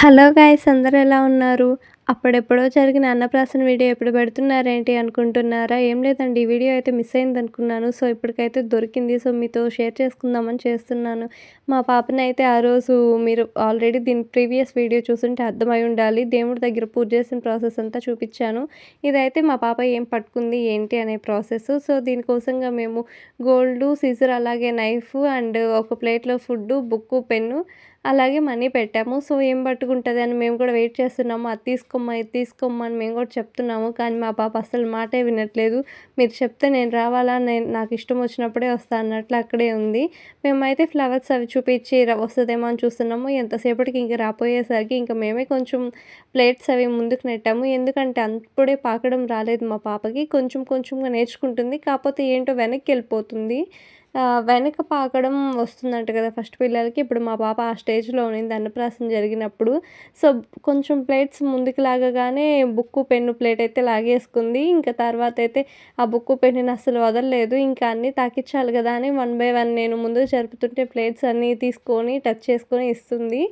Hello guys అందరూ ఎలా ఉన్నారు? అప్పుడెప్పుడో జరిగిన అన్నప్రాసన వీడియో ఎప్పుడు పెడుతున్నారేంటి అనుకుంటున్నారా? ఏం లేదండి ఈ వీడియో అయితే మిస్ అయింది అనుకున్నాను. సో ఇప్పటికైతే దొరికింది. సో మీతో షేర్ చేసుకుందామని చేస్తున్నాను. మా పాపని అయితే ఆ రోజు మీరు ఆల్రెడీ దీని ప్రీవియస్ వీడియో చూస్తుంటే అర్థమై ఉండాలి. దేవుడి దగ్గర పూజ చేసిన ప్రాసెస్ అంతా చూపించాను. ఇదైతే మా పాప ఏం పట్టుకుంది ఏంటి అనే ప్రాసెస్. సో దీనికోసంగా మేము గోల్డ్ సీజర్ అలాగే నైఫ్ అండ్ ఒక ప్లేట్లో ఫుడ్ బుక్ పెన్ను అలాగే మనీ పెట్టాము. సో ఏం పట్టుకుంటుంది అని మేము కూడా వెయిట్ చేస్తున్నాము. అది తీసుకోమ్మా ఇది తీసుకోమ్మా అని మేము కూడా చెప్తున్నాము. కానీ మా పాప అసలు మాటే వినట్లేదు. మీరు చెప్తే నేను రావాలా? నేను నాకు ఇష్టం వచ్చినప్పుడే వస్తా అన్నట్లు అక్కడే ఉంది. మేమైతే ఫ్లవర్స్ అవి చూపించి వస్తుందేమో అని చూస్తున్నాము. ఎంతసేపటికి ఇంకా రాపోయేసరికి ఇంకా మేమే కొంచెం ప్లేట్స్ అవి ముందుకు నెట్టాము. ఎందుకంటే అప్పుడే పాకడం రాలేదు మా పాపకి. కొంచెం కొంచెంగా నేర్చుకుంటుంది. కాకపోతే ఏంటో వెనక్కి వెళ్ళిపోతుంది. వెనక పాకడం వస్తుందంట కదా ఫస్ట్ పిల్లలకి. ఇప్పుడు మా పాప ఆ స్టేజ్లో ఉన్నింది అన్నప్రాసం జరిగినప్పుడు. సో కొంచెం ప్లేట్స్ ముందుకు లాగగానే బుక్కు పెన్ను ప్లేట్ అయితే లాగేసుకుంది. ఇంకా తర్వాత అయితే ఆ బుక్కు పెన్నుని అసలు వదలలేదు. ఇంకా అన్నీ తాకిచ్చాలి కదా అని వన్ బై వన్ నేను ముందు జరుపుతుంటే ప్లేట్స్ అన్నీ తీసుకొని టచ్ చేసుకొని ఇస్తుంది.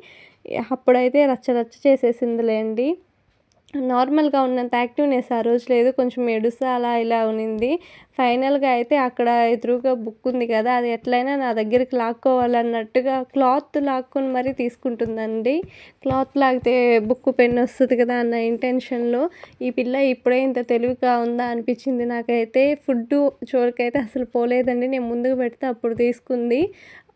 అప్పుడైతే రచ్చ రచ్చ చేసేసిందిలేండి. నార్మల్గా ఉన్నంత యాక్టివ్నెస్ ఆ రోజు లేదు. కొంచెం ఏడుస్తా అలా ఇలా ఉన్నింది ఫైనల్గా అయితే అక్కడ ఎదురుగా బుక్ ఉంది కదా అది ఎట్లయినా నా దగ్గరికి లాక్కోవాలన్నట్టుగా క్లాత్ లాక్కొని మరీ తీసుకుంటుందండి. క్లాత్ లాగితే బుక్ పెన్ వస్తుంది కదా అన్న ఇంటెన్షన్లో. ఈ పిల్ల ఇప్పుడే ఇంత తెలివిగా ఉందా అనిపించింది నాకైతే. ఫుడ్ చోరుకైతే అసలు పోలేదండి. నేను ముందుకు పెడితే అప్పుడు తీసుకుంది.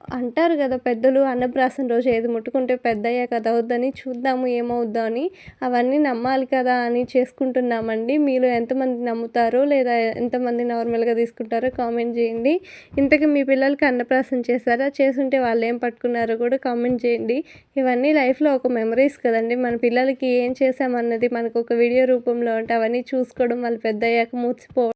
అంటారు కదా పెద్దలు అన్నప్రాసన రోజు ఏది ముట్టుకుంటే పెద్దయ్యాక కదా అవుద్దని చూద్దాము ఏమవుద్దా అని. అవన్నీ నమ్మాలి కదా అని చేసుకుంటున్నామండి. మీరు ఎంతమంది నమ్ముతారో లేదా ఎంతమంది నార్మల్గా తీసుకుంటారో కామెంట్ చేయండి. ఇంతకీ మీ పిల్లలకి అన్నప్రాసన చేశారా? చేసుంటే వాళ్ళు ఏం పట్టుకున్నారో కూడా కామెంట్ చేయండి. ఇవన్నీ లైఫ్లో ఒక మెమరీస్ కదండి. మన పిల్లలకి ఏం చేసామన్నది మనకు ఒక వీడియో రూపంలో ఉంటే అవన్నీ చూసుకోవడం వాళ్ళు పెద్దయ్యాక మూసిపోవడం